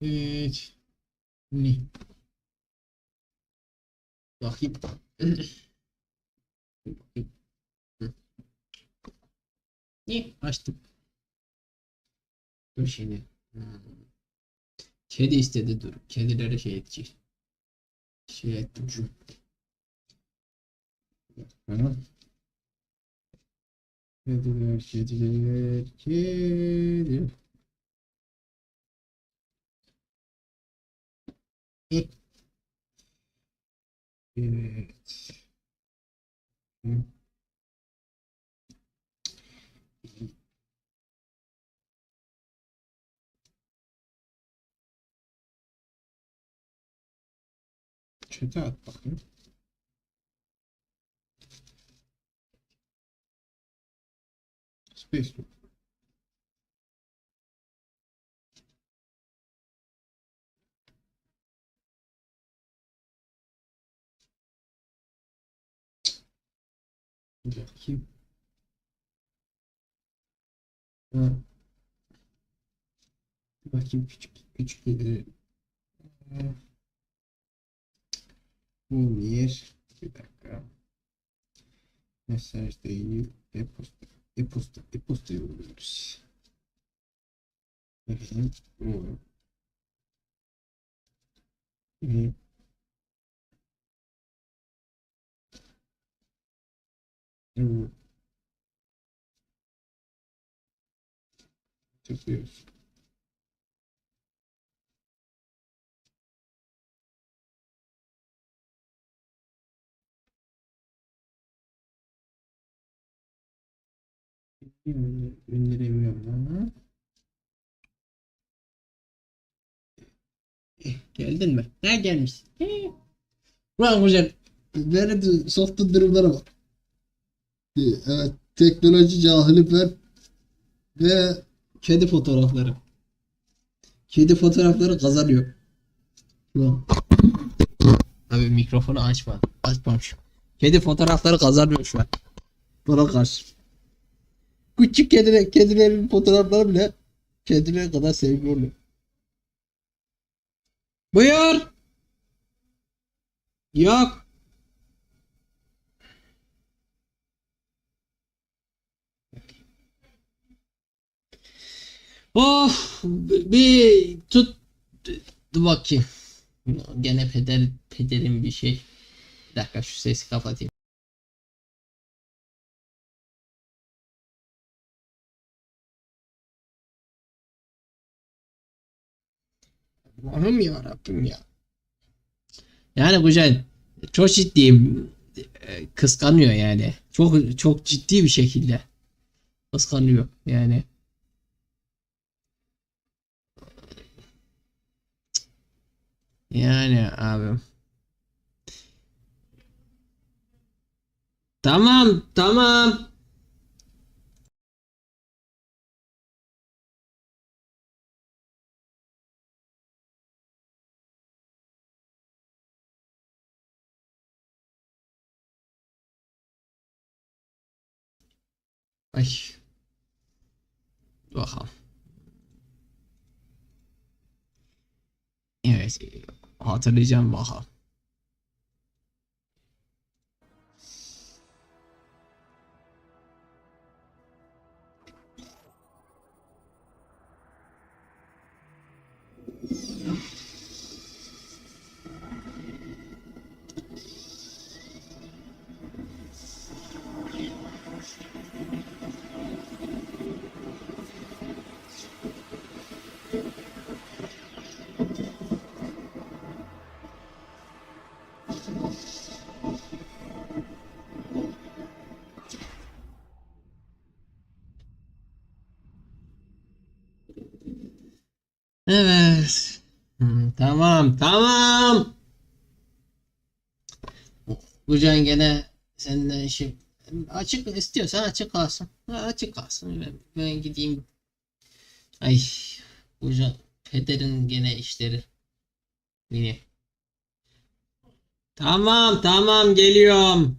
Evet. Ne? Bakayım. Ne? Açtım. Dur şimdi. Hmm. Kedi istedi dur. Kedilere şey edeceğiz. Şey ettim şu. Kediler, kediler, kedi. Evet. Hı. Çete at bakayım. Space. Bakayım. Ha. Bakayım küçük küçük bir bu bir bir dakika mesaj değil e-posta e-posta e-posta yolluyoruz evet bu Evet. Tıklıyoruz. Gönderemiyorum ama. Eh, Geldin mi? Ha gelmiş. Eh. Ulan hocam. Beni de soktuğun durumlara bak. Eh, Evet. Teknoloji cahili ben ve kedi fotoğrafları. Kedi fotoğrafları kazanıyor. Şu an. Abi mikrofonu açma. Açmamışım. Kedi fotoğrafları kazanıyor şu an. Bana karşı. Küçük kediler, kedilerin fotoğrafları bile kendileri kadar sevgi oluyor. Buyur. Yok. Of bir tut dur bakayım. Gene peder pederin bir şey. Bir dakika şu sesi kapatayım. Allah'ım ya Rabbim ya. Yani Kuzen çok ciddiyim. Ee, Kıskanıyor yani. Çok çok ciddi bir şekilde kıskanıyor yani. Yani abi. Tamam, tamam. Ay. Bakalım. Evet. 好这里这样吧好？Tamam, tamam. Gene senden işim açık istiyorsan açık kalsın. Açık kalsın. Ben, ben gideyim. Ay, Bucan pederin gene işleri. Yine. Tamam, tamam geliyorum.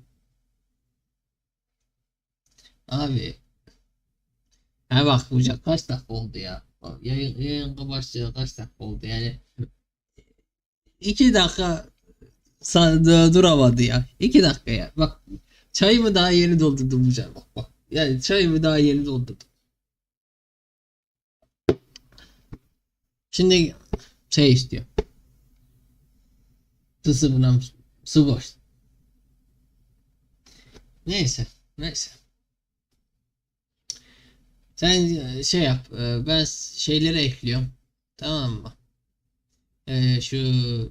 Abi. Ha bak Bucan kaç dakika oldu ya? Yayın, yayın başlayalı kaç dakika oldu yani. 2 dakika duramadı ya. 2 dakika ya. Bak çayımı daha yeni doldurdum canım. Bak bak. Yani çayımı daha yeni doldurdum. Şimdi şey istiyor. Sıvıram, su boş. Neyse, neyse. Sen e, şey yap, e, ben şeyleri ekliyorum. Tamam mı? E, şu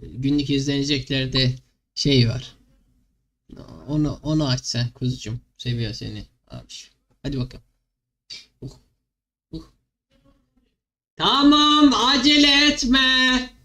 günlük izleneceklerde şey var. Onu onu aç sen kuzucum. Seviyor seni abi. Hadi bakalım. Uh, uh. Tamam, acele etme.